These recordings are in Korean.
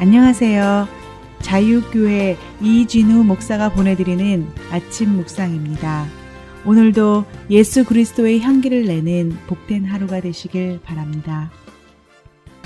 안녕하세요. 자유교회 이진우 목사가 보내드리는 아침 묵상입니다. 오늘도 예수 그리스도의 향기를 내는 복된 하루가 되시길 바랍니다.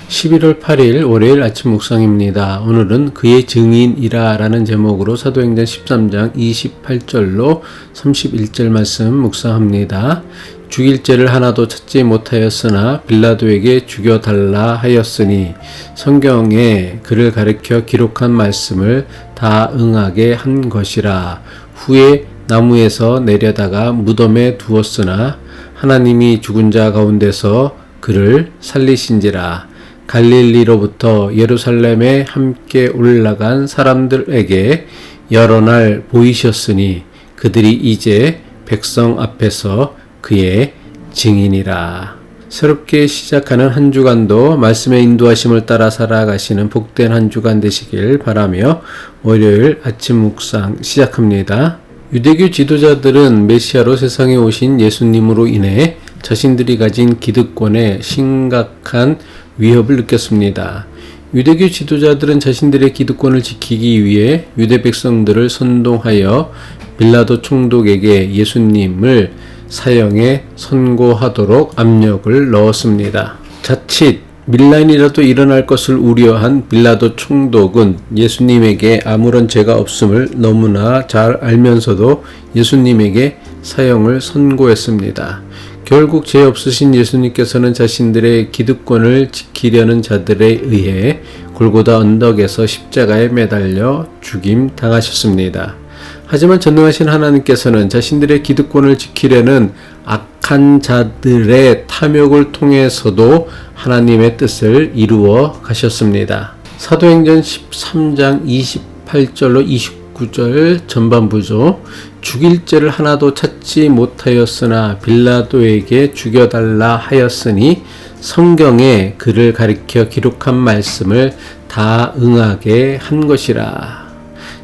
11월 8일 월요일 아침 묵상입니다. 오늘은 그의 증인이라 라는 제목으로 사도행전 13장 28절로 31절 말씀 묵상합니다. 죽일 죄를 하나도 찾지 못하였으나 빌라도에게 죽여달라 하였으니 성경에 그를 가리켜 기록한 말씀을 다 응하게 한 것이라. 후에 나무에서 내려다가 무덤에 두었으나 하나님이 죽은 자 가운데서 그를 살리신지라. 갈릴리로부터 예루살렘에 함께 올라간 사람들에게 여러 날 보이셨으니 그들이 이제 백성 앞에서 그의 증인이라. 새롭게 시작하는 한 주간도 말씀의 인도하심을 따라 살아가시는 복된 한 주간 되시길 바라며 월요일 아침 묵상 시작합니다. 유대교 지도자들은 메시아로 세상에 오신 예수님으로 인해 자신들이 가진 기득권에 심각한 위협을 느꼈습니다. 유대교 지도자들은 자신들의 기득권을 지키기 위해 유대 백성들을 선동하여 빌라도 총독에게 예수님을 사형에 선고하도록 압력을 넣었습니다. 자칫 밀란이라도 일어날 것을 우려한 빌라도 총독은 예수님에게 아무런 죄가 없음을 너무나 잘 알면서도 예수님에게 사형을 선고했습니다. 결국 죄 없으신 예수님께서는 자신들의 기득권을 지키려는 자들에 의해 골고다 언덕에서 십자가에 매달려 죽임 당하셨습니다. 하지만 전능하신 하나님께서는 자신들의 기득권을 지키려는 악한 자들의 탐욕을 통해서도 하나님의 뜻을 이루어 가셨습니다. 사도행전 13장 28절로 29절 전반부죠. 죽일 죄를 하나도 찾지 못하였으나 빌라도에게 죽여달라 하였으니 성경에 그를 가리켜 기록한 말씀을 다 응하게 한 것이라.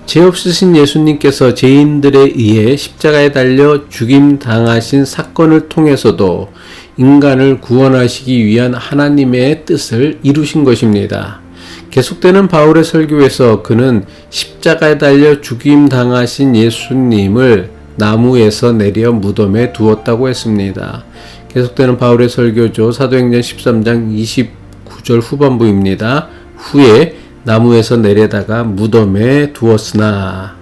죄 없으신 예수님께서 죄인들에 의해 십자가에 달려 죽임 당하신 사건을 통해서도 인간을 구원하시기 위한 하나님의 뜻을 이루신 것입니다. 계속되는 바울의 설교에서 그는 십자가에 달려 죽임 당하신 예수님을 나무에서 내려 무덤에 두었다고 했습니다. 계속되는 바울의 설교죠. 사도행전 13장 29절 후반부입니다. 후에 나무에서 내려다가 무덤에 두었으나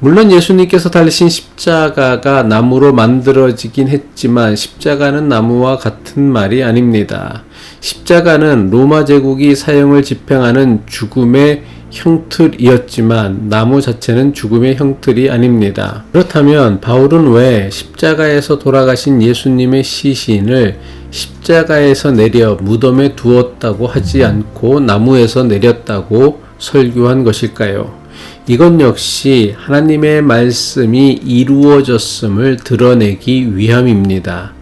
물론 예수님께서 달리신 십자가가 나무로 만들어지긴 했지만 십자가는 나무와 같은 말이 아닙니다. 십자가는 로마 제국이 사형을 집행하는 죽음의 형틀이었지만 나무 자체는 죽음의 형틀이 아닙니다. 그렇다면 바울은 왜 십자가에서 돌아가신 예수님의 시신을 십자가에서 내려 무덤에 두었다고 하지 않고 나무에서 내렸다고 설교한 것일까요? 이건 역시 하나님의 말씀이 이루어졌음을 드러내기 위함입니다.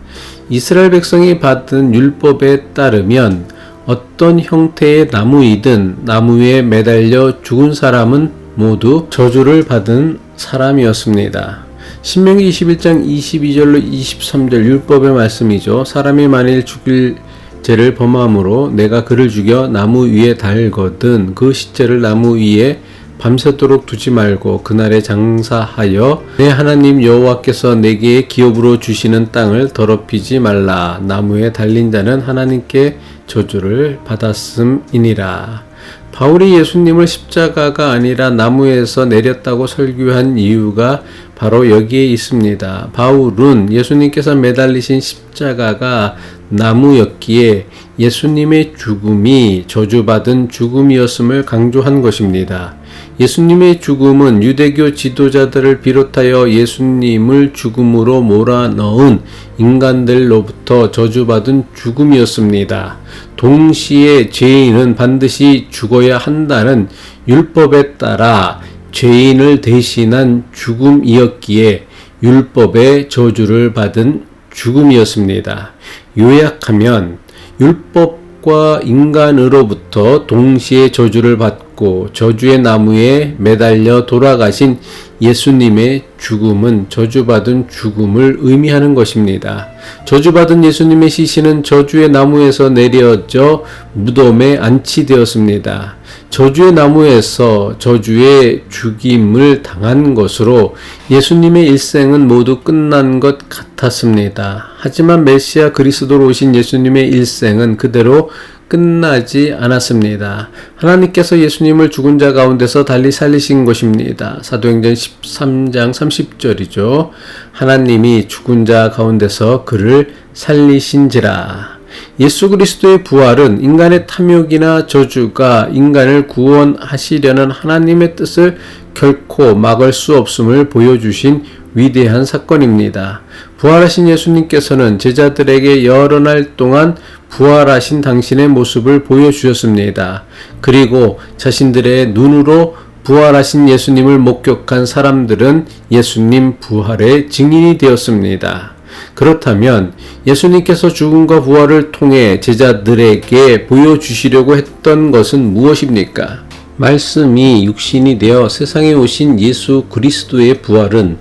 이스라엘 백성이 받은 율법에 따르면 어떤 형태의 나무이든 나무에 매달려 죽은 사람은 모두 저주를 받은 사람이었습니다. 신명기 21장 22절로 23절 율법의 말씀이죠. 사람이 만일 죽일 죄를 범함으로 내가 그를 죽여 나무 위에 달거든 그 시체를 나무 위에 밤새도록 두지 말고 그날에 장사하여 내 하나님 여호와께서 내게 기업으로 주시는 땅을 더럽히지 말라 나무에 달린 자는 하나님께 저주를 받았음이니라 바울이 예수님을 십자가가 아니라 나무에서 내렸다고 설교한 이유가 바로 여기에 있습니다. 바울은 예수님께서 매달리신 십자가가 나무였기에 예수님의 죽음이 저주받은 죽음이었음을 강조한 것입니다. 예수님의 죽음은 유대교 지도자들을 비롯하여 예수님을 죽음으로 몰아넣은 인간들로부터 저주받은 죽음이었습니다. 동시에 죄인은 반드시 죽어야 한다는 율법에 따라 죄인을 대신한 죽음이었기에 율법의 저주를 받은 죽음이었습니다. 요약하면 율법과 인간으로부터 동시에 저주를 받고 저주의 나무에 매달려 돌아가신 예수님의 죽음은 저주받은 죽음을 의미하는 것입니다. 저주받은 예수님의 시신은 저주의 나무에서 내려져 무덤에 안치되었습니다. 저주의 나무에서 저주의 죽임을 당한 것으로 예수님의 일생은 모두 끝난 것 같았습니다. 하지만 메시아 그리스도로 오신 예수님의 일생은 그대로 끝나지 않았습니다. 하나님께서 예수님을 죽은 자 가운데서 달리 살리신 것입니다. 사도행전 13장 30절이죠. 하나님이 죽은 자 가운데서 그를 살리신지라. 예수 그리스도의 부활은 인간의 탐욕이나 저주가 인간을 구원하시려는 하나님의 뜻을 결코 막을 수 없음을 보여주신 위대한 사건입니다. 부활하신 예수님께서는 제자들에게 여러 날 동안 부활하신 당신의 모습을 보여주셨습니다. 그리고 자신들의 눈으로 부활하신 예수님을 목격한 사람들은 예수님 부활의 증인이 되었습니다. 그렇다면 예수님께서 죽음과 부활을 통해 제자들에게 보여주시려고 했던 것은 무엇입니까? 말씀이 육신이 되어 세상에 오신 예수 그리스도의 부활은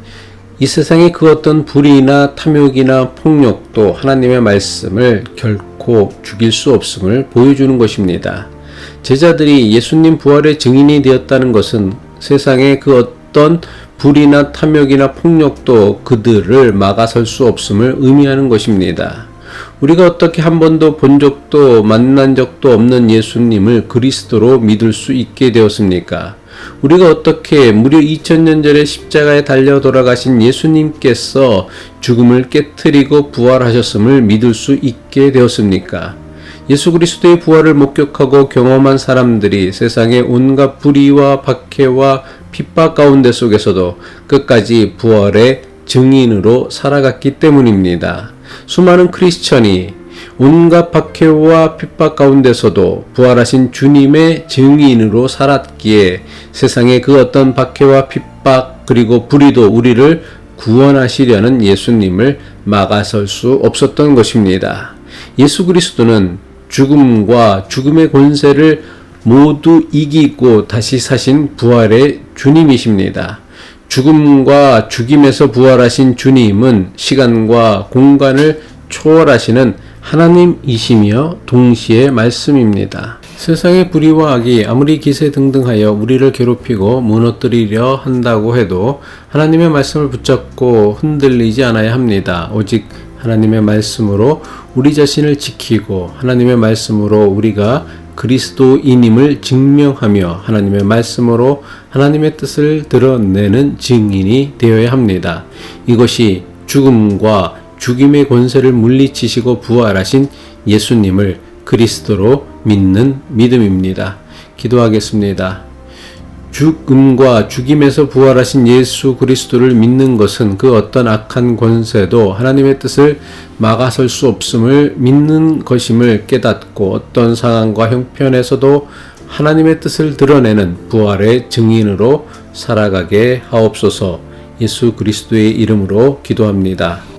이 세상의 그 어떤 불의나 탐욕이나 폭력도 하나님의 말씀을 결코 죽일 수 없음을 보여주는 것입니다. 제자들이 예수님 부활의 증인이 되었다는 것은 세상의 그 어떤 불의나 탐욕이나 폭력도 그들을 막아설 수 없음을 의미하는 것입니다. 우리가 어떻게 한 번도 본 적도 만난 적도 없는 예수님을 그리스도로 믿을 수 있게 되었습니까? 우리가 어떻게 무려 2000년 전에 십자가에 달려 돌아가신 예수님께서 죽음을 깨뜨리고 부활하셨음을 믿을 수 있게 되었습니까? 예수 그리스도의 부활을 목격하고 경험한 사람들이 세상의 온갖 불의와 박해와 핍박 가운데 속에서도 끝까지 부활의 증인으로 살아갔기 때문입니다. 수많은 크리스천이 온갖 박해와 핍박 가운데서도 부활하신 주님의 증인으로 살았기에 세상의 그 어떤 박해와 핍박 그리고 불의도 우리를 구원하시려는 예수님을 막아설 수 없었던 것입니다. 예수 그리스도는 죽음과 죽음의 권세를 모두 이기고 다시 사신 부활의 주님이십니다. 죽음과 죽임에서 부활하신 주님은 시간과 공간을 초월하시는 하나님이시며 동시에 말씀입니다. 세상의 불의와 악이 아무리 기세 등등하여 우리를 괴롭히고 무너뜨리려 한다고 해도 하나님의 말씀을 붙잡고 흔들리지 않아야 합니다. 오직 하나님의 말씀으로 우리 자신을 지키고 하나님의 말씀으로 우리가 그리스도인임을 증명하며 하나님의 말씀으로 하나님의 뜻을 드러내는 증인이 되어야 합니다. 이것이 죽음과 죽임의 권세를 물리치시고 부활하신 예수님을 그리스도로 믿는 믿음입니다. 기도하겠습니다. 죽음과 죽임에서 부활하신 예수 그리스도를 믿는 것은 그 어떤 악한 권세도 하나님의 뜻을 막아설 수 없음을 믿는 것임을 깨닫고 어떤 상황과 형편에서도 하나님의 뜻을 드러내는 부활의 증인으로 살아가게 하옵소서 예수 그리스도의 이름으로 기도합니다.